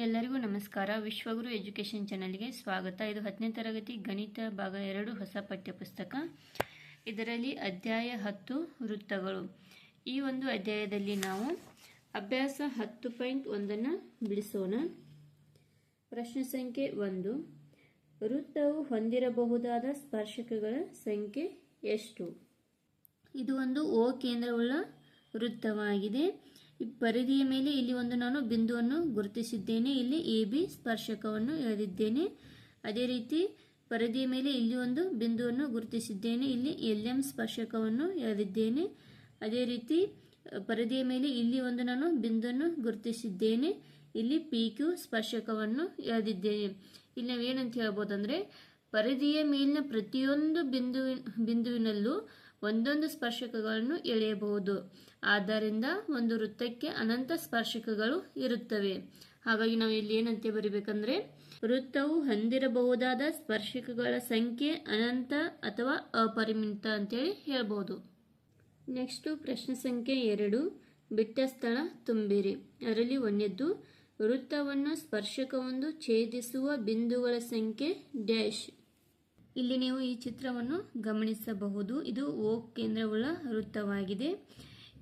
ಎಲ್ಲರಿಗೂ ನಮಸ್ಕಾರ. ವಿಶ್ವಗುರು ಎಜುಕೇಷನ್ ಚಾನಲ್ಗೆ ಸ್ವಾಗತ. ಇದು ಹತ್ತನೇ ತರಗತಿ ಗಣಿತ ಭಾಗ ಎರಡು ಹೊಸ ಪಠ್ಯಪುಸ್ತಕ. ಇದರಲ್ಲಿ ಅಧ್ಯಾಯ ಹತ್ತು ವೃತ್ತಗಳು. ಈ ಒಂದು ಅಧ್ಯಾಯದಲ್ಲಿ ನಾವು ಅಭ್ಯಾಸ ಹತ್ತು ಪಾಯಿಂಟ್ ಒಂದನ್ನು ಬಿಡಿಸೋಣ. ಪ್ರಶ್ನೆ ಸಂಖ್ಯೆ ಒಂದು. ವೃತ್ತವು ಹೊಂದಿರಬಹುದಾದ ಸ್ಪರ್ಶಕಗಳ ಸಂಖ್ಯೆ ಎಷ್ಟು? ಇದು ಒಂದು ಓ ಕೇಂದ್ರವುಳ್ಳ ವೃತ್ತವಾಗಿದೆ. ಪರಿಧಿಯ ಮೇಲೆ ಇಲ್ಲಿ ಒಂದು ನಾನು ಬಿಂದುವನ್ನು ಗುರುತಿಸಿದ್ದೇನೆ. ಇಲ್ಲಿ ಎ ಬಿ ಸ್ಪರ್ಶಕವನ್ನು ಎಳೆದಿದ್ದೇನೆ. ಅದೇ ರೀತಿ ಪರಿಧಿಯ ಮೇಲೆ ಇಲ್ಲಿ ಒಂದು ಬಿಂದುವನ್ನು ಗುರುತಿಸಿದ್ದೇನೆ. ಇಲ್ಲಿ ಎಲ್ ಎಂ ಸ್ಪರ್ಶಕವನ್ನು ಎಳೆದಿದ್ದೇನೆ. ಅದೇ ರೀತಿ ಪರಿಧಿಯ ಮೇಲೆ ಇಲ್ಲಿ ಒಂದು ನಾನು ಬಿಂದುವನ್ನು ಗುರುತಿಸಿದ್ದೇನೆ. ಇಲ್ಲಿ ಪಿ ಕ್ಯೂ ಸ್ಪರ್ಶಕವನ್ನು ಎಳೆದಿದ್ದೇನೆ. ಇಲ್ಲಿ ನಾವೇನಂತ ಹೇಳ್ಬೋದಂದ್ರೆ ಪರಿಧಿಯ ಮೇಲಿನ ಪ್ರತಿಯೊಂದು ಬಿಂದುವಿನ, ಬಿಂದುವಿನಲ್ಲೂ ಒಂದೊಂದು ಸ್ಪರ್ಶಕಗಳನ್ನು ಎಳೆಯಬಹುದು. ಆದ್ದರಿಂದ ಒಂದು ವೃತ್ತಕ್ಕೆ ಅನಂತ ಸ್ಪರ್ಶಕಗಳು ಇರುತ್ತವೆ. ಹಾಗಾಗಿ ನಾವು ಇಲ್ಲಿ ಏನಂತೆ ಬರಿಬೇಕಂದ್ರೆ, ವೃತ್ತವು ಹೊಂದಿರಬಹುದಾದ ಸ್ಪರ್ಶಕಗಳ ಸಂಖ್ಯೆ ಅನಂತ ಅಥವಾ ಅಪರಿಮಿತ ಅಂತೇಳಿ ಹೇಳ್ಬೋದು. ನೆಕ್ಸ್ಟು ಪ್ರಶ್ನೆ ಸಂಖ್ಯೆ ಎರಡು, ಬಿಟ್ಟ ಸ್ಥಳ ತುಂಬಿರಿ. ಅದರಲ್ಲಿ ಒಂದೆದ್ದು, ವೃತ್ತವನ್ನು ಸ್ಪರ್ಶಕವೊಂದು ಛೇದಿಸುವ ಬಿಂದುಗಳ ಸಂಖ್ಯೆ ಡ್ಯಾಶ್. ಇಲ್ಲಿ ನೀವು ಈ ಚಿತ್ರವನ್ನು ಗಮನಿಸಬಹುದು. ಇದು ಓ ಕೇಂದ್ರವುಳ್ಳ ವೃತ್ತವಾಗಿದೆ.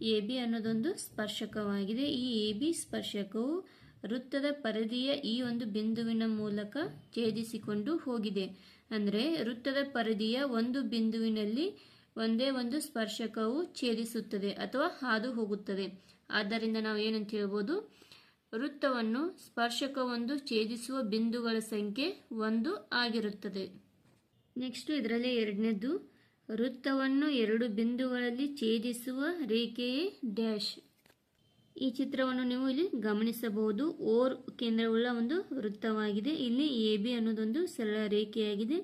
ಎ ಬಿ ಅನ್ನೋದೊಂದು ಸ್ಪರ್ಶಕವಾಗಿದೆ. ಈ ಎ ಬಿ ಸ್ಪರ್ಶಕವು ವೃತ್ತದ ಪರಿಧಿಯ ಈ ಒಂದು ಬಿಂದುವಿನ ಮೂಲಕ ಛೇದಿಸಿಕೊಂಡು ಹೋಗಿದೆ. ಅಂದರೆ ವೃತ್ತದ ಪರಿಧಿಯ ಒಂದು ಬಿಂದುವಿನಲ್ಲಿ ಒಂದೇ ಒಂದು ಸ್ಪರ್ಶಕವು ಛೇದಿಸುತ್ತದೆ ಅಥವಾ ಹಾದು ಹೋಗುತ್ತದೆ. ಆದ್ದರಿಂದ ನಾವು ಏನಂತ ಹೇಳ್ಬೋದು? ವೃತ್ತವನ್ನು ಸ್ಪರ್ಶಕವೊಂದು ಛೇದಿಸುವ ಬಿಂದುಗಳ ಸಂಖ್ಯೆ ಒಂದು ಆಗಿರುತ್ತದೆ. ನೆಕ್ಸ್ಟ್ ಇದರಲ್ಲಿ ಎರಡನೇದು, ವೃತ್ತವನ್ನು ಎರಡು ಬಿಂದುಗಳಲ್ಲಿ ಛೇದಿಸುವ ರೇಖೆಯೇ ಡ್ಯಾಶ್. ಈ ಚಿತ್ರವನ್ನು ನೀವು ಇಲ್ಲಿ ಗಮನಿಸಬಹುದು. ಓರ್ ಕೇಂದ್ರವುಳ್ಳ ಒಂದು ವೃತ್ತವಾಗಿದೆ. ಇಲ್ಲಿ ಎ ಬಿ ಅನ್ನೋದೊಂದು ಸರಳ ರೇಖೆಯಾಗಿದೆ.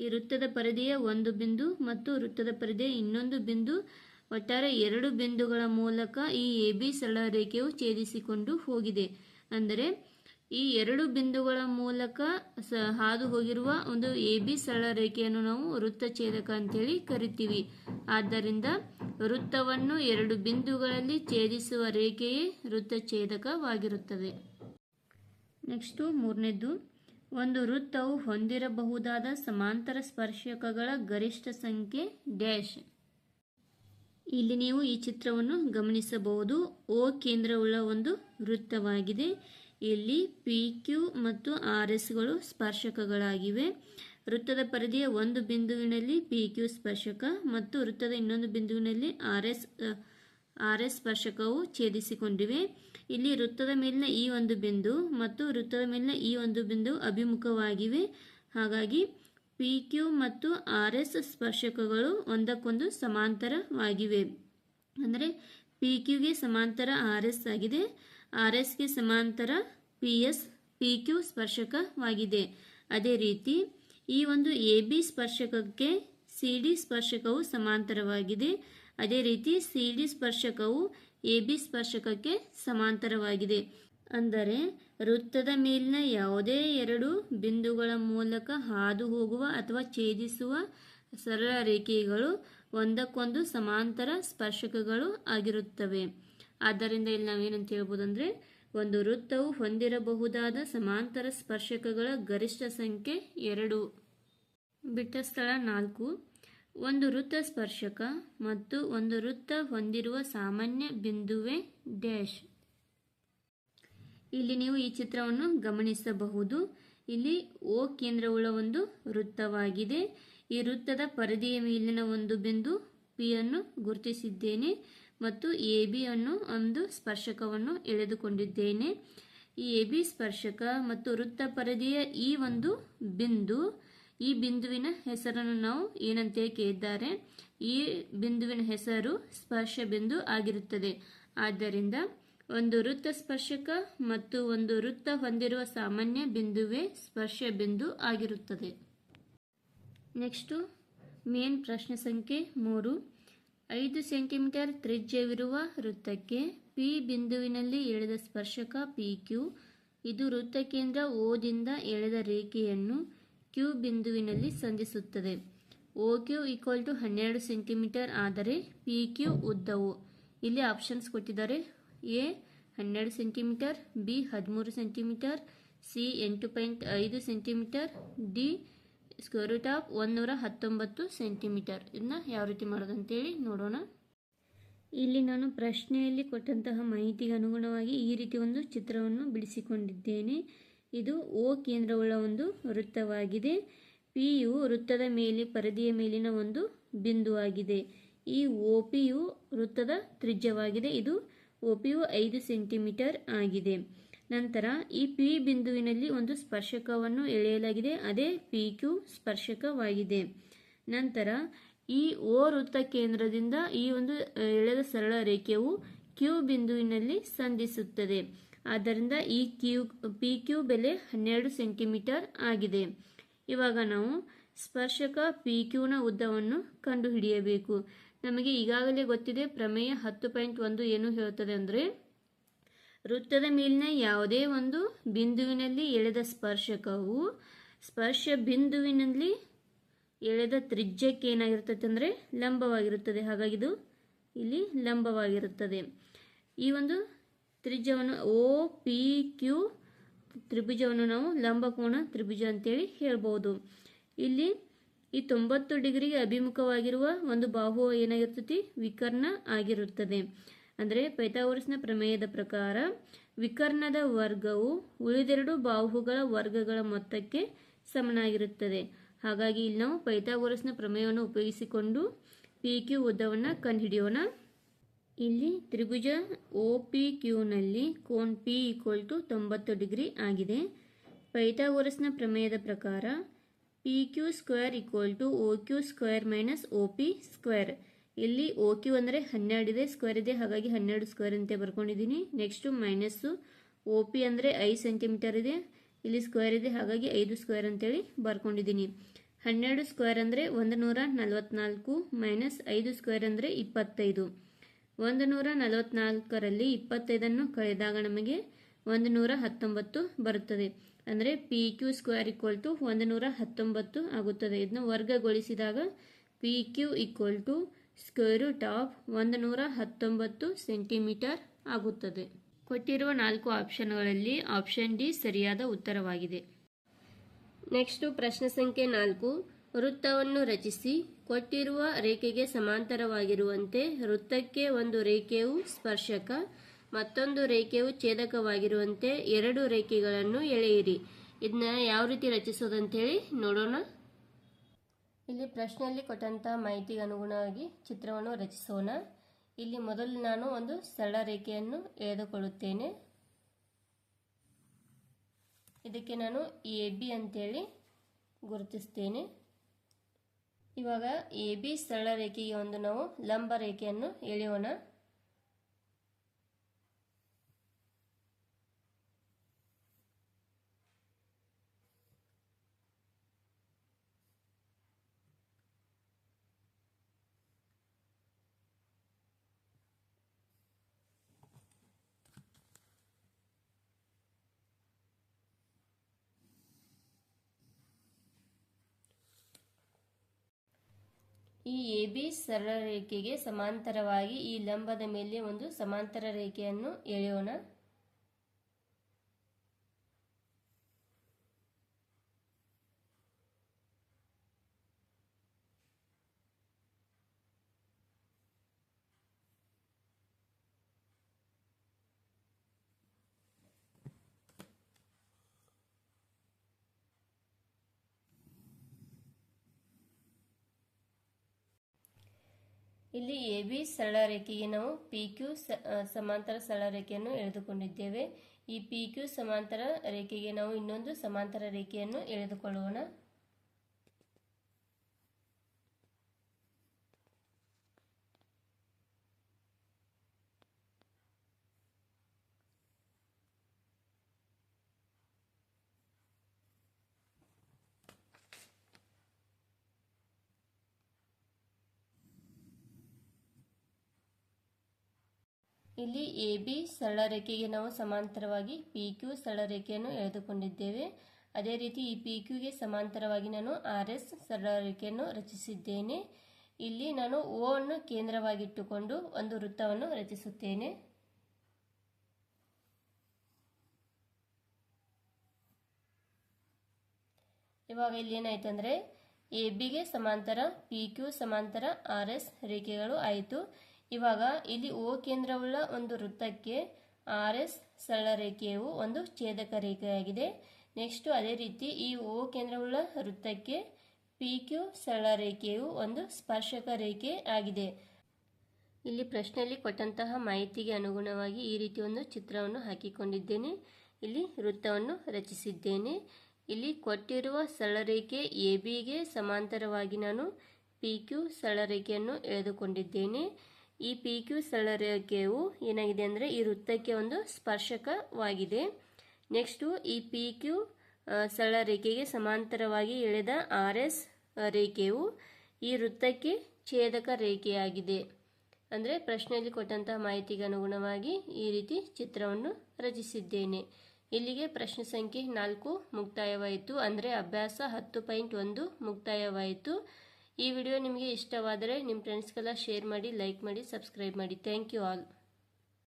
ಈ ವೃತ್ತದ ಪರಿಧಿಯ ಒಂದು ಬಿಂದು ಮತ್ತು ವೃತ್ತದ ಪರಿಧಿಯ ಇನ್ನೊಂದು ಬಿಂದು, ಒಟ್ಟಾರೆ ಎರಡು ಬಿಂದುಗಳ ಮೂಲಕ ಈ ಎ ಬಿ ಸರಳ ರೇಖೆಯು ಛೇದಿಸಿಕೊಂಡು ಹೋಗಿದೆ. ಅಂದರೆ ಈ ಎರಡು ಬಿಂದುಗಳ ಮೂಲಕ ಸ ಹಾದು ಹೋಗಿರುವ ಒಂದು ಎ ಬಿ ಸರಳ ರೇಖೆಯನ್ನು ನಾವು ವೃತ್ತಛೇದಕ ಅಂತೇಳಿ ಕರಿತೀವಿ. ಆದ್ದರಿಂದ ವೃತ್ತವನ್ನು ಎರಡು ಬಿಂದುಗಳಲ್ಲಿ ಛೇದಿಸುವ ರೇಖೆಯೇ ವೃತ್ತಛೇದಕವಾಗಿರುತ್ತದೆ ನೆಕ್ಸ್ಟು ಮೂರನೇದು ಒಂದು ವೃತ್ತವು ಹೊಂದಿರಬಹುದಾದ ಸಮಾಂತರ ಸ್ಪರ್ಶಕಗಳ ಗರಿಷ್ಠ ಸಂಖ್ಯೆ ಡ್ಯಾಶ್. ಇಲ್ಲಿ ನೀವು ಈ ಚಿತ್ರವನ್ನು ಗಮನಿಸಬಹುದು. ಓ ಕೇಂದ್ರವುಳ್ಳ ಒಂದು ವೃತ್ತವಾಗಿದೆ. ಇಲ್ಲಿ ಪಿ ಕ್ಯೂ ಮತ್ತು ಆರ್ ಎಸ್ಗಳು ಸ್ಪರ್ಶಕಗಳಾಗಿವೆ. ವೃತ್ತದ ಪರಿಧಿಯ ಒಂದು ಬಿಂದುವಿನಲ್ಲಿ ಪಿ ಕ್ಯೂ ಸ್ಪರ್ಶಕ ಮತ್ತು ವೃತ್ತದ ಇನ್ನೊಂದು ಬಿಂದುವಿನಲ್ಲಿ ಆರ್ ಎಸ್ ಆರ್ ಎಸ್ ಸ್ಪರ್ಶಕವು ಛೇದಿಸಿಕೊಂಡಿವೆ. ಇಲ್ಲಿ ವೃತ್ತದ ಮೇಲಿನ ಈ ಒಂದು ಬಿಂದು ಮತ್ತು ವೃತ್ತದ ಮೇಲಿನ ಈ ಒಂದು ಬಿಂದು ಅಭಿಮುಖವಾಗಿವೆ. ಹಾಗಾಗಿ ಪಿ ಕ್ಯೂ ಮತ್ತು ಆರ್ ಎಸ್ ಸ್ಪರ್ಶಕಗಳು ಒಂದಕ್ಕೊಂದು ಸಮಾಂತರವಾಗಿವೆ. ಅಂದರೆ ಪಿ ಕ್ಯೂಗೆ ಸಮಾಂತರ ಆರ್ ಎಸ್ ಆಗಿದೆ. ಆರ್ ಎಸ್ಗೆ ಸಮಾಂತರ ಪಿ ಎಸ್ ಪಿ ಕ್ಯೂ ಸ್ಪರ್ಶಕವಾಗಿದೆ. ಅದೇ ರೀತಿ, ಈ ಒಂದು ಎ ಬಿ ಸ್ಪರ್ಶಕಕ್ಕೆ ಸಿ ಡಿ ಸ್ಪರ್ಶಕವು ಸಮಾಂತರವಾಗಿದೆ. ಅದೇ ರೀತಿ ಸಿ ಡಿ ಸ್ಪರ್ಶಕವು ಎ ಬಿ ಸ್ಪರ್ಶಕಕ್ಕೆ ಸಮಾಂತರವಾಗಿದೆ. ಅಂದರೆ, ವೃತ್ತದ ಮೇಲಿನ ಯಾವುದೇ ಎರಡು ಬಿಂದುಗಳ ಮೂಲಕ ಹಾದು ಹೋಗುವ ಅಥವಾ ಛೇದಿಸುವ ಸರಳ ರೇಖೆಗಳು ಒಂದಕ್ಕೊಂದು ಸಮಾಂತರ ಸ್ಪರ್ಶಕಗಳು ಆಗಿರುತ್ತವೆ. ಆದ್ದರಿಂದ ಇಲ್ಲಿ ನಾವೇನಂತ ಹೇಳ್ಬೋದಂದ್ರೆ, ಒಂದು ವೃತ್ತವು ಹೊಂದಿರಬಹುದಾದ ಸಮಾಂತರ ಸ್ಪರ್ಶಕಗಳ ಗರಿಷ್ಠ ಸಂಖ್ಯೆ ಎರಡು. ಬಿಟ್ಟ ಸ್ಥಳ ನಾಲ್ಕು. ಒಂದು ವೃತ್ತ ಸ್ಪರ್ಶಕ ಮತ್ತು ಒಂದು ವೃತ್ತ ಹೊಂದಿರುವ ಸಾಮಾನ್ಯ ಬಿಂದುವೆ ಡ್ಯಾಶ್. ಇಲ್ಲಿ ನೀವು ಈ ಚಿತ್ರವನ್ನು ಗಮನಿಸಬಹುದು. ಇಲ್ಲಿ ಓ ಕೇಂದ್ರವುಳ್ಳ ಒಂದು ವೃತ್ತವಾಗಿದೆ. ಈ ವೃತ್ತದ ಪರಿಧಿಯ ಮೇಲಿನ ಒಂದು ಬಿಂದು ಪಿಯನ್ನು ಗುರುತಿಸಿದ್ದೇನೆ. ಮತ್ತು ಎ ಬಿ ಅನ್ನು ಒಂದು ಸ್ಪರ್ಶಕವನ್ನು ಎಳೆದುಕೊಂಡಿದ್ದೇನೆ. ಈ ಎ ಬಿ ಸ್ಪರ್ಶಕ ಮತ್ತು ವೃತ್ತ ಪರದೆಯ ಈ ಒಂದು ಬಿಂದು, ಈ ಬಿಂದುವಿನ ಹೆಸರನ್ನು ನಾವು ಏನಂತೆ ಕೇಳಿದ್ದಾರೆ? ಈ ಬಿಂದುವಿನ ಹೆಸರು ಸ್ಪರ್ಶ ಬಿಂದು ಆಗಿರುತ್ತದೆ. ಆದ್ದರಿಂದ ಒಂದು ವೃತ್ತ ಸ್ಪರ್ಶಕ ಮತ್ತು ಒಂದು ವೃತ್ತ ಹೊಂದಿರುವ ಸಾಮಾನ್ಯ ಬಿಂದುವೇ ಸ್ಪರ್ಶ ಬಿಂದು ಆಗಿರುತ್ತದೆ. ನೆಕ್ಸ್ಟು ಮೇನ್ ಪ್ರಶ್ನೆ ಸಂಖ್ಯೆ ಮೂರು. ಐದು ಸೆಂಟಿಮೀಟರ್ ತ್ರಿಜ್ಯವಿರುವ ವೃತ್ತಕ್ಕೆ ಪಿ ಬಿಂದುವಿನಲ್ಲಿ ಎಳೆದ ಸ್ಪರ್ಶಕ ಪಿ ಕ್ಯೂ ಇದು ವೃತ್ತ ಕೇಂದ್ರ ಓದಿಂದ ಎಳೆದ ರೇಖೆಯನ್ನು ಕ್ಯೂ ಬಿಂದುವಿನಲ್ಲಿ ಸಂಧಿಸುತ್ತದೆ. ಓ ಕ್ಯೂ ಈಕ್ವಲ್ ಟು ಹನ್ನೆರಡು ಸೆಂಟಿಮೀಟರ್ ಆದರೆ ಪಿ ಕ್ಯೂ ಉದ್ದವು. ಇಲ್ಲಿ ಆಪ್ಷನ್ಸ್ ಕೊಟ್ಟಿದ್ದಾರೆ. ಎ ಹನ್ನೆರಡು ಸೆಂಟಿಮೀಟರ್ ಬಿ ಹದಿಮೂರು ಸೆಂಟಿಮೀಟರ್ ಸಿ ಎಂಟು ಪಾಯಿಂಟ್ ಐದು centimetre D square root of ಒಂದೂರ ಹತ್ತೊಂಬತ್ತು ಸೆಂಟಿಮೀಟರ್ ಇದನ್ನ ಯಾವ ರೀತಿ ಮಾಡೋದು ಅಂತೇಳಿ ನೋಡೋಣ. ಇಲ್ಲಿ ನಾನು ಪ್ರಶ್ನೆಯಲ್ಲಿ ಕೊಟ್ಟಂತಹ ಮಾಹಿತಿಗೆ ಅನುಗುಣವಾಗಿ ಈ ರೀತಿ ಒಂದು ಚಿತ್ರವನ್ನು ಬಿಡಿಸಿಕೊಂಡಿದ್ದೇನೆ. ಇದು ಓ ಕೇಂದ್ರವುಳ್ಳ ಒಂದು ವೃತ್ತವಾಗಿದೆ. ಪಿ ಯು ವೃತ್ತದ ಮೇಲೆ ಪರದೆಯ ಮೇಲಿನ ಒಂದು ಬಿಂದುವಾಗಿದೆ. ಈ ಒ ಪಿಯು ವೃತ್ತದ ತ್ರಿಜ್ಯವಾಗಿದೆ. ಇದು ಒ ಪಿಯು ಐದು ಸೆಂಟಿಮೀಟರ್ ಆಗಿದೆ. ನಂತರ ಈ ಪಿ ಬಿಂದುವಿನಲ್ಲಿ ಒಂದು ಸ್ಪರ್ಶಕವನ್ನು ಎಳೆಯಲಾಗಿದೆ. ಅದೇ ಪಿ ಕ್ಯೂ ಸ್ಪರ್ಶಕವಾಗಿದೆ. ನಂತರ ಈ ಓ ವೃತ್ತ ಕೇಂದ್ರದಿಂದ ಈ ಒಂದು ಎಳೆದ ಸರಳ ರೇಖೆಯು ಕ್ಯೂ ಬಿಂದುವಿನಲ್ಲಿ ಸಂಧಿಸುತ್ತದೆ. ಆದ್ದರಿಂದ ಈ ಕ್ಯೂ ಪಿ ಕ್ಯೂ ಬೆಲೆ ಹನ್ನೆರಡು ಸೆಂಟಿಮೀಟರ್ ಆಗಿದೆ. ಇವಾಗ ನಾವು ಸ್ಪರ್ಶಕ ಪಿ ಕ್ಯೂನ ಉದ್ದವನ್ನು ಕಂಡುಹಿಡಿಯಬೇಕು. ನಮಗೆ ಈಗಾಗಲೇ ಗೊತ್ತಿದೆ, ಪ್ರಮೇಯ ಹತ್ತು ಪಾಯಿಂಟ್ ಒಂದು ಏನು ಹೇಳುತ್ತದೆ ಅಂದರೆ ವೃತ್ತದ ಮೇಲಿನ ಯಾವುದೇ ಒಂದು ಬಿಂದುವಿನಲ್ಲಿ ಎಳೆದ ಸ್ಪರ್ಶಕವು, ಸ್ಪರ್ಶ ಬಿಂದುವಿನಲ್ಲಿ ಎಳೆದ ತ್ರಿಜ್ಯಕ್ಕೆ ಏನಾಗಿರ್ತೈತೆ ಅಂದರೆ ಲಂಬವಾಗಿರುತ್ತದೆ. ಹಾಗಾಗಿ ಇದು ಇಲ್ಲಿ ಲಂಬವಾಗಿರುತ್ತದೆ. ಈ ಒಂದು ತ್ರಿಜ್ಯವನ್ನು ಓ ಪಿ ಕ್ಯೂ ತ್ರಿಭುಜವನ್ನು ನಾವು ಲಂಬಕೋಣ ತ್ರಿಭುಜ ಅಂತೇಳಿ ಹೇಳ್ಬೋದು. ಇಲ್ಲಿ ಈ ತೊಂಬತ್ತು ಡಿಗ್ರಿಗೆ ಅಭಿಮುಖವಾಗಿರುವ ಒಂದು ಬಾಹು ಏನಾಗಿರ್ತೈತಿ? ವಿಕರ್ಣ ಆಗಿರುತ್ತದೆ. ಅಂದರೆ ಪೈಥಾಗೋರಸ್ನ ಪ್ರಮೇಯದ ಪ್ರಕಾರ, ವಿಕರ್ಣದ ವರ್ಗವು ಉಳಿದೆರಡು ಬಾಹುಗಳ ವರ್ಗಗಳ ಮೊತ್ತಕ್ಕೆ ಸಮನಾಗಿರುತ್ತದೆ. ಹಾಗಾಗಿ ಇಲ್ಲಿ ನಾವು ಪೈಥಾಗೋರಸ್ನ ಪ್ರಮೇಯವನ್ನು ಉಪಯೋಗಿಸಿಕೊಂಡು ಪಿ ಕ್ಯೂ ಉದ್ದವನ್ನು ಕಂಡುಹಿಡಿಯೋಣ. ಇಲ್ಲಿ ತ್ರಿಭುಜ ಒ ಪಿ ಕ್ಯೂನಲ್ಲಿ ಕೋನ್ ಪಿ ಈಕ್ವಲ್ ಟು ತೊಂಬತ್ತು ಡಿಗ್ರಿ ಆಗಿದೆ. ಪೈಥಾಗೋರಸ್ನ ಪ್ರಮೇಯದ ಪ್ರಕಾರ P Q square equal to O Q square minus O P square ಇಲ್ಲಿ ಓ ಕ್ಯೂ ಅಂದರೆ ಹನ್ನೆರಡಿದೆ ಸ್ಕ್ವೇರ್ ಇದೆ. ಹಾಗಾಗಿ ಹನ್ನೆರಡು ಸ್ಕ್ವೇರ್ ಅಂತ ಬರ್ಕೊಂಡಿದ್ದೀನಿ. ನೆಕ್ಸ್ಟು ಮೈನಸ್ಸು ಓ ಪಿ ಅಂದರೆ ಐದು ಸೆಂಟಿಮೀಟರ್ ಇದೆ. ಇಲ್ಲಿ ಸ್ಕ್ವೇರ್ ಇದೆ, ಹಾಗಾಗಿ ಐದು ಸ್ಕ್ವೇರ್ ಅಂತೇಳಿ ಬರ್ಕೊಂಡಿದ್ದೀನಿ. ಹನ್ನೆರಡು ಸ್ಕ್ವೇರ್ ಅಂದರೆ ಒಂದು ನೂರ ನಲವತ್ನಾಲ್ಕು ಮೈನಸ್ ಐದು ಸ್ಕ್ವೇರ್ ಅಂದರೆ ಇಪ್ಪತ್ತೈದು. ಒಂದು ನೂರ ನಲವತ್ನಾಲ್ಕರಲ್ಲಿ ಇಪ್ಪತ್ತೈದನ್ನು ಕಳೆದಾಗ ನಮಗೆ ಒಂದು ನೂರ ಹತ್ತೊಂಬತ್ತು ಬರುತ್ತದೆ. ಅಂದರೆ P Q square equal to ಒಂದು ನೂರ ಹತ್ತೊಂಬತ್ತು ಆಗುತ್ತದೆ. ಇದನ್ನು ವರ್ಗಗೊಳಿಸಿದಾಗ P Q equal to square root of ಒಂದು ನೂರ ಹತ್ತೊಂಬತ್ತು ಸೆಂಟಿಮೀಟರ್ ಆಗುತ್ತದೆ. ಕೊಟ್ಟಿರುವ ನಾಲ್ಕು ಆಪ್ಷನ್ಗಳಲ್ಲಿ ಆಪ್ಷನ್ ಡಿ ಸರಿಯಾದ ಉತ್ತರವಾಗಿದೆ. ನೆಕ್ಸ್ಟು ಪ್ರಶ್ನೆ ಸಂಖ್ಯೆ ನಾಲ್ಕು. ವೃತ್ತವನ್ನು ರಚಿಸಿ, ಕೊಟ್ಟಿರುವ ರೇಖೆಗೆ ಸಮಾಂತರವಾಗಿರುವಂತೆ ವೃತ್ತಕ್ಕೆ ಒಂದು ರೇಖೆಯು ಸ್ಪರ್ಶಕ, ಮತ್ತೊಂದು ರೇಖೆಯು ಛೇದಕವಾಗಿರುವಂತೆ ಎರಡು ರೇಖೆಗಳನ್ನು ಎಳೆಯಿರಿ. ಇದನ್ನ ಯಾವ ರೀತಿ ರಚಿಸೋದಂತೇಳಿ ನೋಡೋಣ. ಇಲ್ಲಿ ಪ್ರಶ್ನೆಯಲ್ಲಿ ಕೊಟ್ಟಂತಹ ಮಾಹಿತಿಗೆ ಅನುಗುಣವಾಗಿ ಚಿತ್ರವನ್ನು ರಚಿಸೋಣ. ಇಲ್ಲಿ ಮೊದಲು ನಾನು ಒಂದು ಸರಳ ರೇಖೆಯನ್ನು ಎಳೆದುಕೊಳ್ಳುತ್ತೇನೆ. ಇದಕ್ಕೆ ನಾನು ಎ ಬಿ ಅಂತೇಳಿ ಗುರುತಿಸ್ತೇನೆ. ಇವಾಗ ಎ ಬಿ ಸರಳ ರೇಖೆಗೆ ಒಂದು ನಾವು ಲಂಬ ರೇಖೆಯನ್ನು ಎಳೆಯೋಣ. ಈ ಎ ಬಿ ಸರಳ ರೇಖೆಗೆ ಸಮಾಂತರವಾಗಿ ಈ ಲಂಬದ ಮೇಲೆ ಒಂದು ಸಮಾಂತರ ರೇಖೆಯನ್ನು ಎಳೆಯೋಣ. ಇಲ್ಲಿ ಎ ಬಿ ಸರಳ ರೇಖೆಗೆ ನಾವು ಪಿ ಕ್ಯೂ ಸಮಾಂತರ ಸರಳ ರೇಖೆಯನ್ನು ಎಳೆದುಕೊಂಡಿದ್ದೇವೆ. ಈ ಪಿ ಕ್ಯೂ ಸಮಾಂತರ ರೇಖೆಗೆ ನಾವು ಇನ್ನೊಂದು ಸಮಾಂತರ ರೇಖೆಯನ್ನು ಎಳೆದುಕೊಳ್ಳೋಣ. ಇಲ್ಲಿ ಎ, ಬಿ ಸರಳ ರೇಖೆಗೆ ನಾವು ಸಮಾಂತರವಾಗಿ ಪಿ, ಕ್ಯೂ ಸರಳ ರೇಖೆಯನ್ನು ಎಳೆದುಕೊಂಡಿದ್ದೇವೆ. ಅದೇ ರೀತಿ ಈ ಪಿ ಕ್ಯೂಗೆ ಸಮಾಂತರವಾಗಿ ನಾನು ಆರ್, ಎಸ್ ಸರಳ ರೇಖೆಯನ್ನು ರಚಿಸಿದ್ದೇನೆ. ಇಲ್ಲಿ ನಾನು ಓ ಅನ್ನು ಕೇಂದ್ರವಾಗಿಟ್ಟುಕೊಂಡು ಒಂದು ವೃತ್ತವನ್ನು ರಚಿಸುತ್ತೇನೆ. ಇವಾಗ ಇಲ್ಲಿ ಏನಾಯ್ತು ಅಂದರೆ ಎ ಬಿಗೆ ಸಮಾಂತರ, ಪಿ, ಕ್ಯೂ ಸಮಾಂತರ, ಆರ್, ಎಸ್ ರೇಖೆಗಳು ಆಯಿತು. ಇವಾಗ ಇಲ್ಲಿ ಓ ಕೇಂದ್ರವುಳ್ಳ ಒಂದು ವೃತ್ತಕ್ಕೆ ಆರ್ ಎಸ್ ಸರಳ ರೇಖೆಯು ಒಂದು ಛೇದಕ ರೇಖೆಯಾಗಿದೆ. ನೆಕ್ಸ್ಟ್ ಅದೇ ರೀತಿ ಈ ಓ ಕೇಂದ್ರವುಳ್ಳ ವೃತ್ತಕ್ಕೆ ಪಿ ಕ್ಯೂ ಸರಳ ರೇಖೆಯು ಒಂದು ಸ್ಪರ್ಶಕ ರೇಖೆ ಆಗಿದೆ. ಇಲ್ಲಿ ಪ್ರಶ್ನೆಯಲ್ಲಿ ಕೊಟ್ಟಂತಹ ಮಾಹಿತಿಗೆ ಅನುಗುಣವಾಗಿ ಈ ರೀತಿ ಒಂದು ಚಿತ್ರವನ್ನು ಹಾಕಿಕೊಂಡಿದ್ದೇನೆ. ಇಲ್ಲಿ ವೃತ್ತವನ್ನು ರಚಿಸಿದ್ದೇನೆ. ಇಲ್ಲಿ ಕೊಟ್ಟಿರುವ ಸರಳರೇಖೆ ಎ ಬಿಗೆ ಸಮಾಂತರವಾಗಿ ನಾನು ಪಿ ಕ್ಯೂ ಸರಳರೇಖೆಯನ್ನು ಎಳೆದುಕೊಂಡಿದ್ದೇನೆ. ಈ ಪಿ ಕ್ಯೂ ಸರಳರೇಖೆಯು ಏನಾಗಿದೆ ಅಂದರೆ ಈ ವೃತ್ತಕ್ಕೆ ಒಂದು ಸ್ಪರ್ಶಕವಾಗಿದೆ. ನೆಕ್ಸ್ಟು ಈ ಪಿ ಕ್ಯೂ ಸರಳರೇಖೆಗೆ ಸಮಾಂತರವಾಗಿ ಎಳೆದ ಆರ್ ಎಸ್ ರೇಖೆಯು ಈ ವೃತ್ತಕ್ಕೆ ಛೇದಕ ರೇಖೆಯಾಗಿದೆ. ಅಂದರೆ ಪ್ರಶ್ನೆಯಲ್ಲಿ ಕೊಟ್ಟಂತಹ ಮಾಹಿತಿಗೆ ಅನುಗುಣವಾಗಿ ಈ ರೀತಿ ಚಿತ್ರವನ್ನು ರಚಿಸಿದ್ದೇನೆ. ಇಲ್ಲಿಗೆ ಪ್ರಶ್ನೆ ಸಂಖ್ಯೆ ನಾಲ್ಕು ಮುಕ್ತಾಯವಾಯಿತು. ಅಂದರೆ ಅಭ್ಯಾಸ ಹತ್ತು ಪಾಯಿಂಟ್ ಒಂದು ಮುಕ್ತಾಯವಾಯಿತು. ಈ ವಿಡಿಯೋ ನಿಮಗೆ ಇಷ್ಟವಾದರೆ ನಿಮ್ಮ ಫ್ರೆಂಡ್ಸ್ಗೆಲ್ಲ ಶೇರ್ ಮಾಡಿ ಲೈಕ್ ಮಾಡಿ ಸಬ್ಸ್ಕ್ರೈಬ್ ಮಾಡಿ. Thank you all